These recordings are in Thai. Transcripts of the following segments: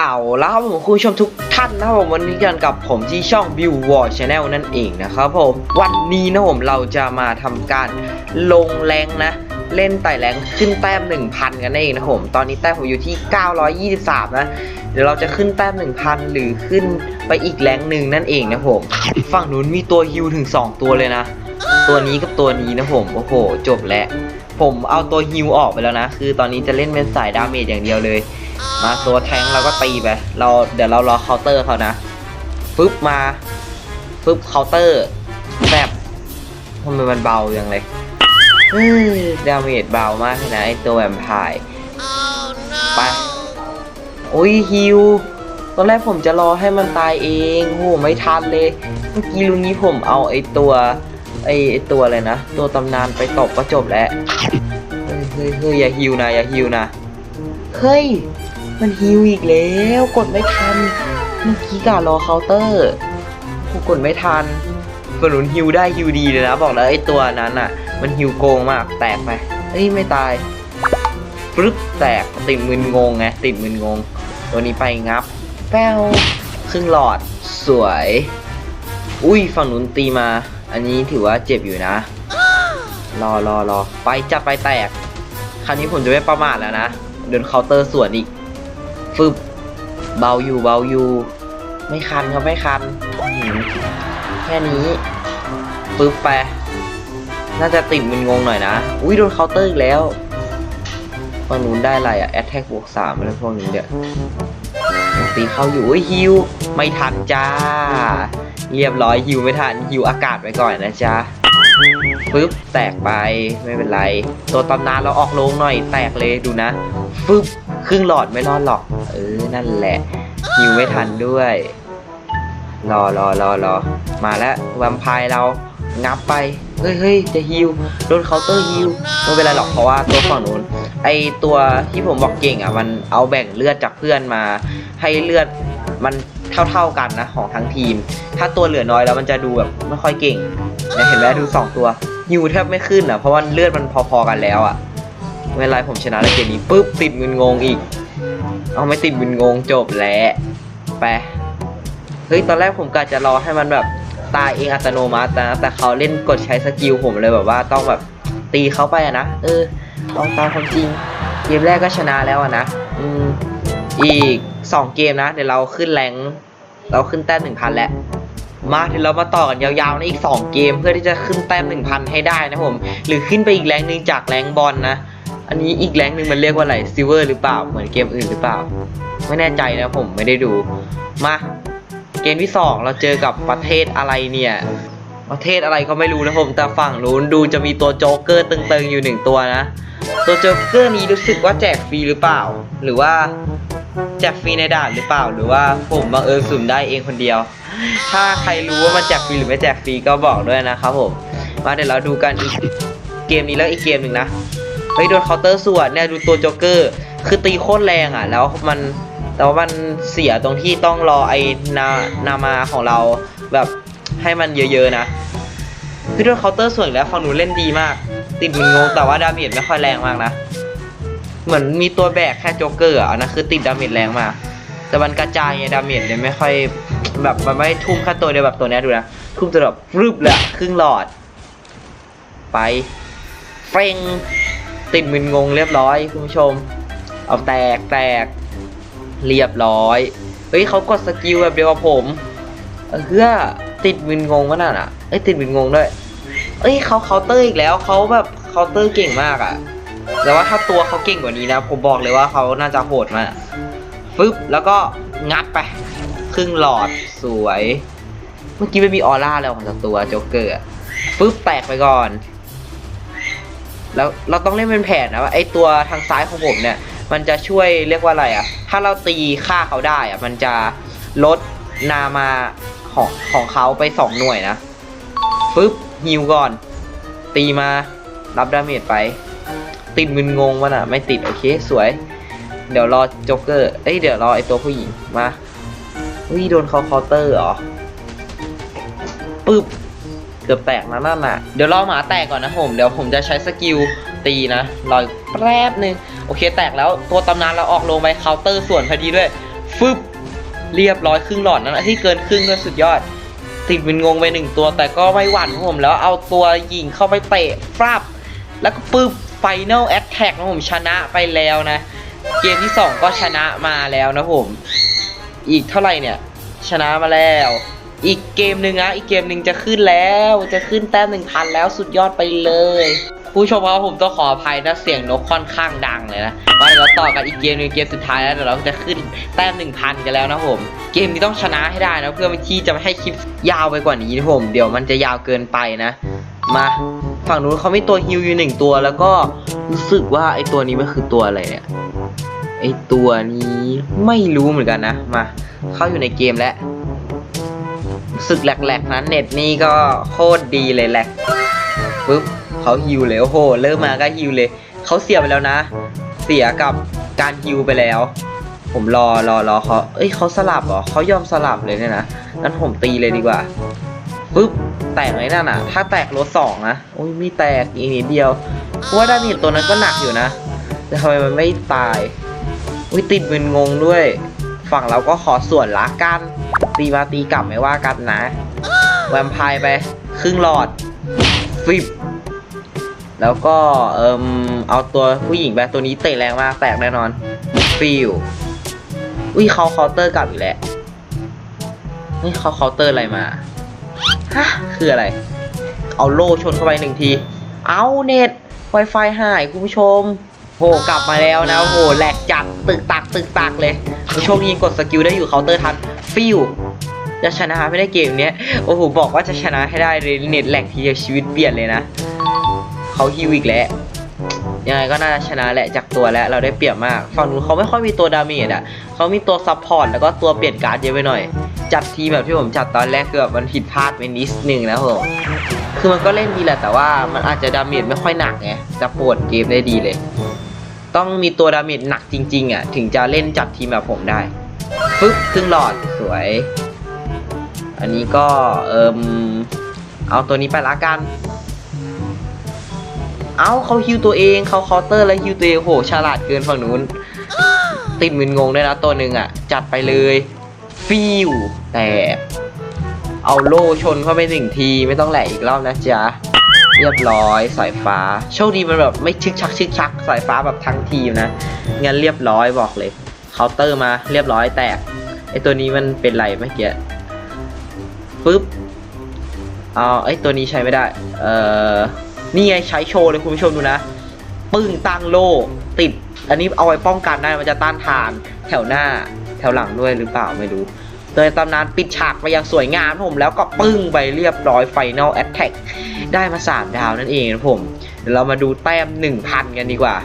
เอาแล้วครับผมคุณผู้ชมทุกท่านนะครับผมวันนี้กันกับผมที่ช่อง Bill War Channel นั่นเองนะครับผมวันนี้นะผมเราจะมาทำการลงแรงนะ เล่นไต่แรงขึ้นแต้ม 1,000 กันนั่นเองนะผมตอนนี้แต้มผมอยู่ที่ 923 นะเดี๋ยวเราจะขึ้นแต้ม 1,000 หรือขึ้นไปอีกแรงหนึ่งนั่นเองนะผมฝั่งนู้นมีตัวฮิวถึง 2 ตัวเลยนะ ตัวนี้กับตัวนี้นะผมโอ้โหจบแล้วผมเอาตัวฮิวออกไปแล้วนะ คือตอนนี้จะเล่นเป็นสายดาเมจอย่างเดียวเลย มาตัวแทงเราก็ตีไป เราเดี๋ยวเรารอเคาน์เตอร์เขานะฟึบมาฟึบเคาน์เตอร์แบบทำไมมันเบาอย่างเลยเฮ้ยดาเมจเบามากเลยนะไอตัวแวมไพร์ไปโอ้ยฮิวตอนแรกผมจะรอให้มันตายเองโหไม่ทันเลย เมื่อกี้ลุงนี้ผมเอาไอตัวไอไอตัวอะไรนะ ตัวตำนานไปตบก็จบแล้ว เฮ้ยเฮ้ยเฮ้ยอย่าฮิวนะอย่าฮิวนะ เฮ้ย มันฮิวอีกแล้วกดไม่ทันเมื่อกี้กะรอเคาน์เตอร์กูกดไม่ทันกดหนุนฮิวได้ฮิวดีเลยนะบอกแล้วไอ้ตัวนั้นอะ มันฮิวโกงมากแตกไปเฮ้ยไม่ตายฟรึบแตกติดมึนงงไงติดมึนงง ตัวนี้ไปงับ แป้วครึ่งหลอดสวย อุ้ยฝั่งนู้นตีมา อันนี้ถือว่าเจ็บอยู่นะ รอรอรอไปจับไปแตก คราวนี้ผมจะไม่ประมาทแล้วนะ เดินเคาน์เตอร์สวนอีก ฟึบเบาอยู่เบาอยู่ ไม่คันครับไม่คัน แค่นี้ฟึบไปน่าจะติดมึนงงหน่อยนะ อุ้ยโดนเคาน์เตอร์อีกแล้วฝั่งนู้นได้อะไรอะแอตแทกบวกสามอะไรพวกนี้เดี๋ยวตีเข้าอยู่อุ้ยฮิวไม่ทันจ้า เรียบร้อยฮิวไม่ทันฮิวอากาศไปก่อนนะจ๊ะปึ๊บแตกไปไม่เป็นไร ตัวตำนานเราออกลงหน่อยแตกเลยดูนะฟึบ ครึ่งหลอดไม่รอดหรอก เออ นั่นแหละฮิวไม่ทันด้วย รอรอรอรอมาแล้วแวมไพร์เรางับไป เฮ้ยเฮ้ยจะฮิวโดนเคาน์เตอร์ฮิวไม่เป็นไรหรอกเพราะว่าตัวฝั่งนู้นไอตัวที่ผมบอกเก่งอะ มันเอาแบ่งเลือดจากเพื่อนมา ให้เลือดมันเท่าๆกันนะของทั้งทีม ถ้าตัวเหลือน้อยแล้วมันจะดูแบบไม่ค่อยเก่งเนี่ยเห็นไหมดูสองตัวฮิวแทบไม่ขึ้นอะเพราะว่าเลือดมันพอๆกันแล้วอะ เป็นไรผมชนะในเกมนี้ปุ๊บติดมึนงงอีก เอาไม่ติดมึนงงจบแล้วไปเฮ้ยตอนแรกผมกะจะรอให้มันแบบตายเองอัตโนมัตินะแต่เขาเล่นกดใช้สกิลผมเลยแบบว่าต้องแบบตีเขาไปอะนะเออลองตามความจริง เกมแรกก็ชนะแล้วอะนะอืมอีกสองเกมนะ เดี๋ยวเราขึ้นแรงเราขึ้นแต้มหนึ่งพันแล้วมาเดี๋ยวเรามาต่อกันยาวๆในอีก 2 เกมเพื่อที่จะขึ้นแต้ม1,000ให้ได้นะผม หรือขึ้นไปอีกแรงหนึ่งจากแรงบอลนะ อันนี้อีกแรงหนึ่งมันเรียกว่าอะไรซิเวอร์หรือเปล่า เหมือนเกมอื่นหรือเปล่า ไม่แน่ใจนะผมไม่ได้ดู มาเกมที่ 2 เราเจอกับประเทศอะไรเนี่ย ประเทศอะไรก็ไม่รู้นะผมแต่ฝั่งนู้นดูจะมีตัวโจ๊กเกอร์ตึงๆอยู่หนึ่งตัวนะ ตัวโจ๊กเกอร์นี้รู้สึกว่าแจกฟรีหรือเปล่า หรือว่าแจกฟรีในด่านหรือเปล่า หรือว่าผมบังเอิญสุ่มได้เองคนเดียว ถ้าใครรู้ว่ามันแจกฟรีหรือไม่แจกฟรีก็บอกด้วยนะครับผม มาเดี๋ยวเราดูกันอีกเกมนี้แล้วอีกเกมหนึ่งนะ เฮ้ยโดนเคาน์เตอร์สวนเนี่ยดูตัวโจ๊กเกอร์ คือตีโคตรแรงอะ แล้วมันแต่ว่ามันเสียตรงที่ต้องรอไอ้นานามาของเราแบบให้มันเยอะๆนะคือโดนเคาน์เตอร์สวนแล้วฝั่งหนูเล่นดีมาก ติดมันงงแต่ว่าดาเมจไม่ค่อยแรงมากนะเหมือนมีตัวแบกแค่โจ๊กเกอร์อะอันนะคือติดดาเมจแรงมาก แต่มันกระจายไงดาเมจเลยไม่ค่อยแบบมันไม่ทุ่มแค่ตัวเดียวแบบตัวนี้ดูนะทุ่มจนแบบรึบเลยครึ่งหลอด ไปเฟง ติดมึนงงเรียบร้อยคุณผู้ชม เอาแตกแตกเรียบร้อย เฮ้ยเขากดสกิลแบบเดียวกับผมเพื่อติดมึนงงวะนั่นอะเอ้ยติดมึนงงด้วย เอ้ยเขาเคาน์เตอร์อีกแล้วเขาแบบเคาน์เตอร์เก่งมากอะแต่ว่าถ้าตัวเขาเก่งกว่านี้นะผมบอกเลยว่าเขาน่าจะโหดมากฟึบแล้วก็งัดไป ครึ่งหลอดสวย เมื่อกี้ไม่มีออร่าแล้วของตัวโจ๊กเกอร์ฟึบแตกไปก่อน แล้วเราต้องเล่นเป็นแผนนะว่าไอตัวทางซ้ายของผมเนี่ย มันจะช่วยเรียกว่าอะไรอะถ้าเราตีฆ่าเขาได้อะมันจะลดนามาของของเขาไปสองหน่วยนะฟึบฮิวก่อน ตีมารับดาเมจไป ติดมึนงงวะน่ะ ไม่ติดโอเคสวย เดี๋ยวรอโจ๊กเกอร์เอ้ยเดี๋ยวรอไอตัวผู้หญิงมาวิโดนเขาเคาน์เตอร์เหรอปึ๊บ เกือบแตกนะนั่นน่ะ เดี๋ยวรอหมาแตกก่อนนะผม เดี๋ยวผมจะใช้สกิลตีนะรออีกแป๊บนึงโอเคแตกแล้วตัวตำนานเราออกลงไปเคาน์เตอร์ส่วนพอดีด้วยฟึบเรียบร้อยครึ่งหลอดนั้นนะที่เกินครึ่งด้วยสุดยอด ติดเป็นงงไปหนึ่งตัวแต่ก็ไม่หวั่นผม แล้วเอาตัวยิงเข้าไปเตะฟราบแล้วก็ปึ๊บไฟแนลแอตแทกนะผมชนะไปแล้วนะ เกมที่ 2 ก็ชนะมาแล้วนะผม อีกเท่าไหร่เนี่ย ชนะมาแล้ว อีกเกมหนึ่งนะอีกเกมหนึ่งจะขึ้นแล้วจะขึ้นแต้มหนึ่งพันแล้วสุดยอดไปเลย ผู้ชมครับผมต้องขออภัยนะเสียงนกค่อนข้างดังเลยนะมาเราต่อกันอีกเกมหนึงเกมสุดท้ายแล้วเดี๋ยวเราจะขึ้นแต้มหนึ่งพันกันแล้วนะผม เกมนี้ต้องชนะให้ได้นะเพื่อที่จะไม่ให้คลิปยาวไปกว่านี้นะผมเดี๋ยวมันจะยาวเกินไปนะ มาฝั่งนู้นเขามีตัวฮิวอยู่หนึ่งตัวแล้วก็รู้สึกว่าไอตัวนี้มันคือตัวอะไรเนี่ยไอตัวนี้ไม่รู้เหมือนกันนะมาเข้าอยู่ในเกมแล้ว สึกแหลกๆนะเน็ตนี่ก็โคตรดีเลยแหลกปุ๊บเขาฮิวเลยโอ้โหเริ่มมาก็ฮิวเลยเขาเสียไปแล้วนะ เสียกับการฮิวไปแล้ว ผมรอรอรอเขาเอ้ยเขาสลับเหรอเขายอมสลับเลยเนี่ยนะงั้นผมตีเลยดีกว่าปึ๊บแตกไหมนั่นอะ ถ้าแตกรถสองนะโอ้ยม่แตกอีกนิดเดียวเพราะว่าดาเมจตัวนั้นก็หนักอยู่นะแต่ทำไมมันไม่ตายอุ้ยติดมึนงงด้วย ฝั่งเราก็ขอส่วนละกัน ตีมาตีกลับไม่ว่ากันนะ แวมไพร์ไป ครึ่งหลอดฟิบแล้วก็เอิมเอาตัวผู้หญิงไปตัวนี้เตะแรงมากแตกแน่นอนฟิวอุ้ยเขาเคาน์เตอร์กลับอีกแล้วนี่เขาเคาน์เตอร์อะไรมาฮะคืออะไร เอาโล่ชนเข้าไปหนึ่งที เอาเน็ต Wi-Fi หายคุณผู้ชมโหกลับมาแล้วนะโหแหลกจัดตึกตักตึกตักเลย โชคดีกดสกิลได้อยู่เคาน์เตอร์ทันฟิวจะชนะไม่ได้เกมเนี้ยโอ้โหบอกว่าจะชนะให้ได้เลยเน็ตแหลกทีเดียวชีวิตเปลี่ยนเลยนะเขาฮิวอีกแล้วยังไงก็น่าจะชนะแหละจากตัวแล้วเราได้เปรียบมากฝั่งนู้นเขาไม่ค่อยมีตัวดาเมจอะเขามีตัวซับพอร์ตแล้วก็ตัวเปลี่ยนการ์ดเยอะไปหน่อย จัดทีแบบที่ผมจัดตอนแรกคือแบบมันผิดพลาดไปนิดนึงนะผมคือมันก็เล่นดีแหละแต่ว่ามันอาจจะดาเมจไม่ค่อยหนักไงจะปวดเกมได้ดีเลย ต้องมีตัวดาเมจหนักจริงๆอะถึงจะเล่นจัดทีมแบบผมได้ปึ๊บครึ่งหลอดสวย อันนี้ก็เอิมเอาตัวนี้ไปละกัน เอาเขาฮิวตัวเองเขาเคาน์เตอร์แล้วฮิวตัวเองโหฉลาดเกินฝั่งนู้น ติดมึนงงด้วยนะตัวหนึ่งอะ จัดไปเลยฟิวแต่เอาโล่ชนเข้าไปหนึ่งทีไม่ต้องแหลกอีกรอบนะจ๊ะ เรียบร้อยสายฟ้า โชคดีมันแบบไม่ชึกชักชึกชักสายฟ้าแบบทั้งทีมนะงั้นเรียบร้อยบอกเลยเคาน์เตอร์มาเรียบร้อยแตกไอตัวนี้มันเป็นไรเมื่อกี้ปึ๊บเอาไอตัวนี้ใช้ไม่ได้ เออนี่ไงใช้โชว์เลยคุณผู้ชมดูนะ ปึ้งตั้งโล่ติด อันนี้เอาไว้ป้องกันได้มันจะต้านทานแถวหน้าแถวหลังด้วยหรือเปล่าไม่รู้โดยตำนานปิดฉากไปอย่างสวยงามผมแล้วก็ปึ้งไปเรียบร้อยไฟนลแอ t แทก ได้มา 3 ดาวนั่นเองนะผมเดี๋ยวเรามาดูแต้ม 1,000 กันดีกว่า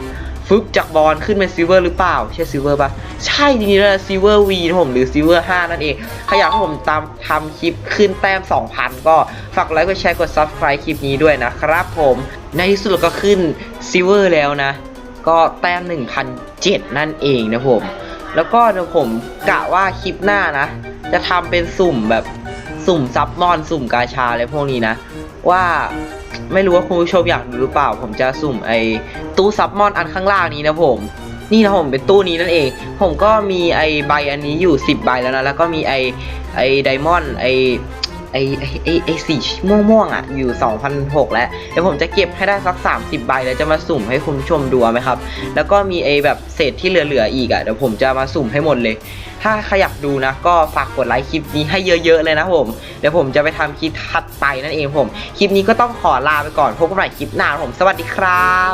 ฟึบจากบอลขึ้นเป็นซิลเวอร์หรือเปล่า ใช่ซิลเวอร์ปะใช่จริงๆแล้วซิลเวอร์วีนะผมหรือซิลเวอร์5นั่นเองใครอยากให้ผมตามทำคลิปขึ้นแต้ม 2,000 ก็ฝากไลค์กดแชร์กด subscribe คลิปนี้ด้วยนะครับผมในที่สุดก็ขึ้นซิลเวอร์แล้วนะ ก็แต้ม 1,007 นั่นเองนะผม แล้วก็เดี๋ยวผมกะว่าคลิปหน้านะ จะทำเป็นสุ่มแบบ สุ่มซับมอนสุ่มกาชาอะไรพวกนี้นะ ว่าไม่รู้ว่าคุณผู้ชมอยากดูหรือเปล่า ผมจะสุ่มไอ้ตู้ซับมอนอันข้างล่างนี้นะผม นี่นะผมเป็นตู้นี้นั่นเอง ผมก็มีไอ้ใบอันนี้อยู่ 10 ใบแล้วนะแล้วก็มีไอ้ไอ้ไดมอนด์ไอ้ ไอไอไอไอสีม่วงม่วงอะอยู่ 2,006 แล้วเดี๋ยวผมจะเก็บให้ได้สัก 30 ใบแล้วจะมาสุ่มให้คุณชมดูไหมครับ แล้วก็มีไอแบบเศษที่เหลือๆอีกอะเดี๋ยวผมจะมาสุ่มให้หมดเลย ถ้าใครอยากดูนะ ก็ฝากกดไลค์คลิปนี้ให้เยอะๆเลยนะผมเดี๋ยวผมจะไปทำคลิปถัดไปนั่นเองผม คลิปนี้ก็ต้องขอลาไปก่อนพบกันใหม่คลิปหน้าผมสวัสดีครับ